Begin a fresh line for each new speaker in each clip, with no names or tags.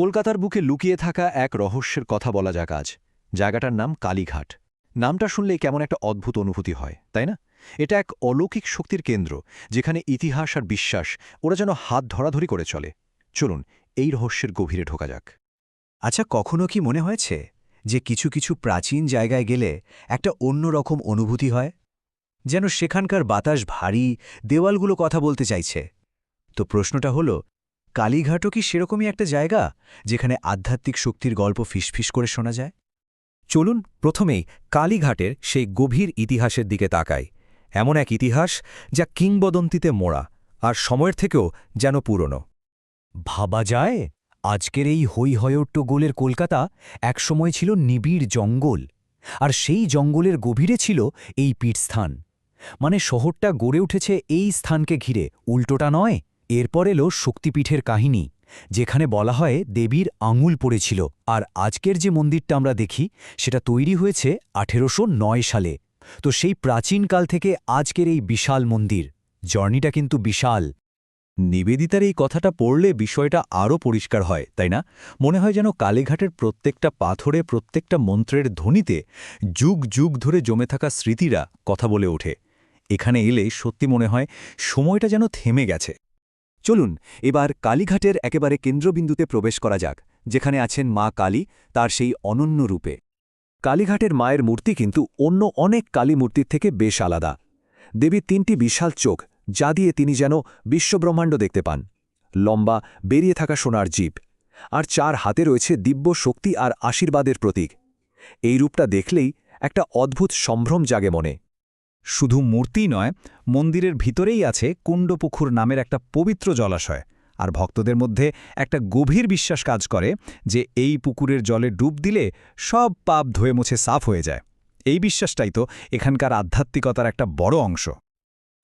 কলকাতার বুকে লুকিয়ে থাকা এক রহস্যের কথা বলা যাক আজ। জায়গাটার নাম কালীঘাট। নামটা শুনলেই কেমন একটা অদ্ভুত অনুভূতি হয়, তাই না? এটা এক অলৌকিক শক্তির কেন্দ্র, যেখানে ইতিহাস আর বিশ্বাস, ওরা যেন হাত ধরাধরি করে চলে। চলুন, এই রহস্যের গভীরে ঢোকা যাক।
আচ্ছা কখনো কি মনে হয়েছে যে কিছু কিছু প্রাচীন জায়গায় গেলে একটা অন্যরকম অনুভূতি হয়? যেন সেখানকার বাতাস ভারী, দেওয়ালগুলো কথা বলতে চাইছে। তো প্রশ্নটা হল কালীঘাটও কি সেরকমই একটা জায়গা যেখানে আধ্যাত্মিক শক্তির গল্প ফিসফিস করে শোনা যায়?
চলুন প্রথমেই কালীঘাটের সেই গভীর ইতিহাসের দিকে তাকাই। এমন এক ইতিহাস যা কিংবদন্তিতে মোড়া আর সময়ের থেকেও যেন পুরনো।
ভাবা যায়, আজকের এই হয়ট্ট গোলের কলকাতা একসময় ছিল নিবিড় জঙ্গল আর সেই জঙ্গলের গভীরে ছিল এই পীঠস্থান। মানে শহরটা গড়ে উঠেছে এই স্থানকে ঘিরে, উল্টোটা নয়। এরপর এলো শক্তিপীঠের কাহিনী, যেখানে বলা হয় দেবীর আঙুল পড়েছিল। আর আজকের যে মন্দিরটা আমরা দেখি, সেটা তৈরি হয়েছে আঠেরোশো নয় সালে। তো সেই প্রাচীনকাল থেকে আজকের এই বিশাল মন্দির। জার্নিটা কিন্তু বিশাল।
নিবেদিতার এই কথাটা পড়লে বিষয়টা আরও পরিষ্কার হয়, তাই না? মনে হয় যেন কালীঘাটের প্রত্যেকটা পাথরে, প্রত্যেকটা মন্ত্রের ধ্বনিতে যুগ যুগ ধরে জমে থাকা স্মৃতিরা কথা বলে ওঠে। এখানে এলে সত্যি মনে হয় সময়টা যেন থেমে গেছে। চলুন, এবার কালীঘাটের একেবারে কেন্দ্রবিন্দুতে প্রবেশ করা যাক, যেখানে আছেন মা কালী, তার সেই অনন্য রূপে। কালীঘাটের মায়ের মূর্তি কিন্তু অন্য অনেক কালী মূর্তির থেকে বেশ আলাদা। দেবীর তিনটি বিশাল চোখ, যা দিয়ে তিনি যেন বিশ্বব্রহ্মাণ্ড দেখতে পান। লম্বা, বেরিয়ে থাকা সোনার জীব, আর চার হাতে রয়েছে দিব্য শক্তি আর আশীর্বাদের প্রতীক। এই রূপটা দেখলেই একটা অদ্ভুত সম্ভ্রম জাগে মনে। শুধু মূর্তি নয়, মন্দিরের ভিতরেই আছে কুণ্ডপুকুর নামের একটা পবিত্র জলাশয়। আর ভক্তদের মধ্যে একটা গভীর বিশ্বাস কাজ করে যে এই পুকুরের জলে ডুব দিলে সব পাপ ধুয়ে মুছে সাফ হয়ে যায়। এই বিশ্বাসটাই তো এখানকার আধ্যাত্মিকতার একটা বড় অংশ।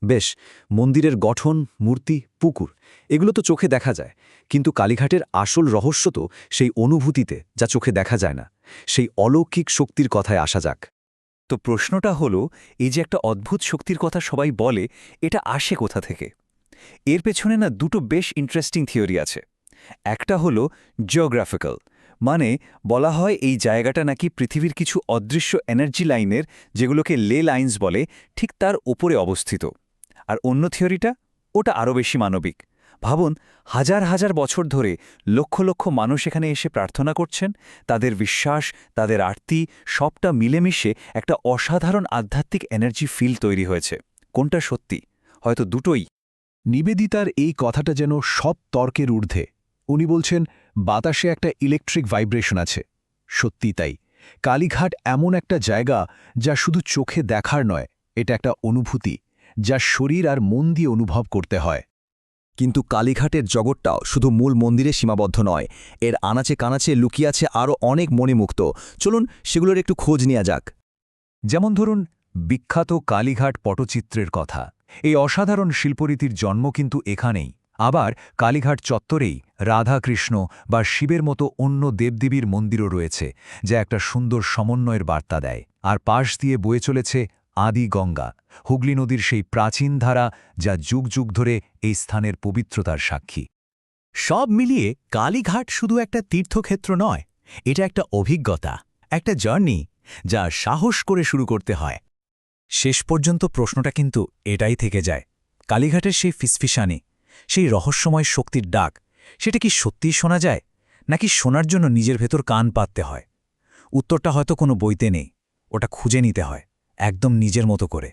বেশ, মন্দিরের গঠন, মূর্তি, পুকুর, এগুলো তো চোখে দেখা যায়। কিন্তু কালীঘাটের আসল রহস্য তো সেই অনুভূতিতে যা চোখে দেখা যায় না। সেই অলৌকিক শক্তির কথায় আসা যাক। তো প্রশ্নটা হলো, এই যে একটা অদ্ভুত শক্তির কথা সবাই বলে, এটা আসে কোথা থেকে? এর পেছনে না দুটো বেশ ইন্টারেস্টিং থিওরি আছে। একটা হলো জিওগ্রাফিক্যাল মানে বলা হয় এই জায়গাটা নাকি পৃথিবীর কিছু অদৃশ্য এনার্জি লাইনের যেগুলোকে লে লাইন্স বলে, ঠিক তার ওপরে অবস্থিত। আর অন্য থিওরিটা ওটা আরও বেশি মানবিক। ভাবুন, হাজার হাজার বছর ধরে লক্ষ লক্ষ মানুষ এখানে এসে প্রার্থনা করছেন, তাদের বিশ্বাস, তাদের আরতি, সবটা মিলেমিশে একটা অসাধারণ আধ্যাত্মিক এনার্জি ফিল তৈরি হয়েছে। কোনটা সত্যি? হয়তো দুটোই।
নিবেদিতার এই কথাটা যেন সব তর্কের ঊর্ধ্বে। উনি বলছেন, বাতাসে একটা ইলেকট্রিক ভাইব্রেশন আছে। সত্যি তাই। কালীঘাট এমন একটা জায়গা যা শুধু চোখে দেখার নয়, এটা একটা অনুভূতি, যা শরীর আর মন দিয়ে অনুভব করতে হয়।
কিন্তু কালীঘাটের জগৎটাও শুধু মূল মন্দিরে সীমাবদ্ধ নয়। এর আনাচে কানাচে লুকিয়ে আছে আরও অনেক মণিমুক্ত। চলুন সেগুলোর একটু খোঁজ নেওয়া যাক। যেমন ধরুন, বিখ্যাত কালীঘাট পটচিত্রের কথা। এই অসাধারণ শিল্পরীতির জন্ম কিন্তু এখানেই। আবার কালীঘাট চত্বরেই রাধাকৃষ্ণ বা শিবের মতো অন্য দেবদেবীর মন্দিরও রয়েছে, যা একটা সুন্দর সমন্বয়ের বার্তা দেয়। আর পাশ দিয়ে বয়ে চলেছে আদি গঙ্গা, হুগলি নদীর সেই প্রাচীন ধারা যা যুগ যুগ ধরে এই স্থানের পবিত্রতার সাক্ষী।
সব মিলিয়ে কালীঘাট শুধু একটা তীর্থক্ষেত্র নয়, এটা একটা অভিজ্ঞতা, একটা জার্নি যা সাহস করে শুরু করতে হয়। শেষ পর্যন্ত প্রশ্নটা কিন্তু এটাই থেকে যায়, কালীঘাটের সেই ফিসফিসানি, সেই রহস্যময় শক্তির ডাক, সেটা কি সত্যিই শোনা যায়, নাকি শোনার জন্য নিজের ভেতর কান পাততে হয়? উত্তরটা হয়তো কোনো বইতে নেই, ওটা খুঁজে নিতে হয়। একদম নিজের মতো করে।